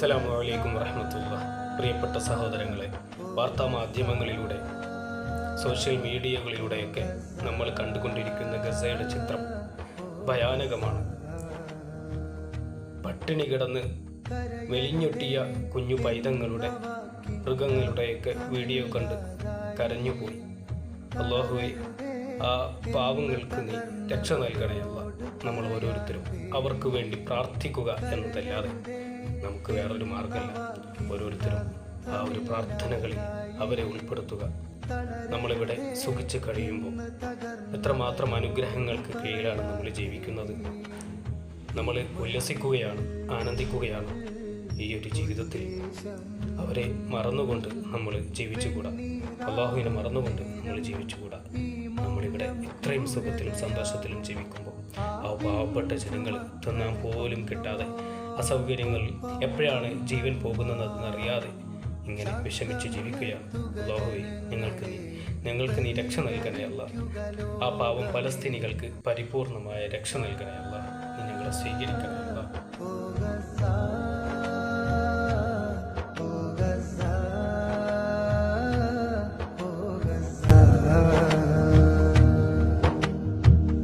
അസ്സലാമു അലൈക്കും വറഹമത്തുള്ള പ്രിയപ്പെട്ട സഹോദരങ്ങളെ വാർത്താ മാധ്യമങ്ങളിലൂടെ സോഷ്യൽ മീഡിയകളിലൂടെയൊക്കെ നമ്മൾ കണ്ടുകൊണ്ടിരിക്കുന്ന ഗസയുടെ ചിത്രം ഭയാനകമാണ്. പട്ടിണി കിടന്ന് മെലിഞ്ഞൊട്ടിയ കുഞ്ഞു പൈതങ്ങളുടെ മൃഗങ്ങളുടെയൊക്കെ വീഡിയോ കണ്ട് കരഞ്ഞുപോയി. അള്ളാഹുവെ ആ പാവങ്ങൾക്ക് നീ രക്ഷ നൽകണയല്ല നമ്മൾ ഓരോരുത്തരും അവർക്ക് വേണ്ടി പ്രാർത്ഥിക്കുക എന്നതല്ലാതെ നമുക്ക് വേറൊരു മാർഗമല്ല. ഓരോരുത്തരും ആ ഒരു പ്രാർത്ഥനകളിൽ അവരെ ഉൾപ്പെടുത്തുക. നമ്മളിവിടെ സുഖിച്ച് കഴിയുമ്പോൾ എത്രമാത്രം അനുഗ്രഹങ്ങൾക്ക് കീഴിലാണ് നമ്മൾ ജീവിക്കുന്നത്. നമ്മൾ ഉല്ലസിക്കുകയാണ് ആനന്ദിക്കുകയാണ്. ഈ ഒരു ജീവിതത്തിൽ അവരെ മറന്നുകൊണ്ട് നമ്മൾ ജീവിച്ചുകൂടാ? അള്ളാഹുവിനെ മറന്നുകൊണ്ട് നമ്മൾ ജീവിച്ചുകൂടാ? നമ്മളിവിടെ ഇത്രയും സുഖത്തിലും സന്തോഷത്തിലും ജീവിക്കുമ്പോൾ ആ പാവപ്പെട്ട ജനങ്ങൾ തിന്നാൻ പോലും കിട്ടാതെ അസൗകര്യങ്ങൾ എപ്പോഴാണ് ജീവൻ പോകുന്നതെന്നറിയാതെ ഇങ്ങനെ വിഷമിച്ച് ജീവിക്കുകയാണ്. അള്ളാഹുവെ ഞങ്ങൾക്ക് നീ ഞങ്ങൾക്ക് നീ രക്ഷ നൽകണേ അല്ല. ആ പാവം പലസ്തീനികൾക്ക് പരിപൂർണമായ രക്ഷ നൽകണേ അല്ല. നീ ഞങ്ങളെ സ്വീകരിക്കണേ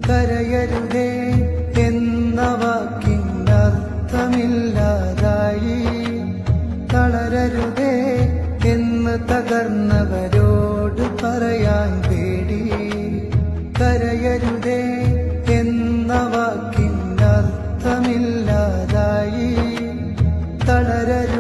കരയരുതേ എന്ന വാക്കിനർത്ഥമില്ലാതായി. തളരരുതേ എന്ന് തകർന്നവരോട് പറയാൻ പേടി. കരയരുതേ എന്ന വാക്കിനർത്ഥമില്ലാതായി. തളരരുതേ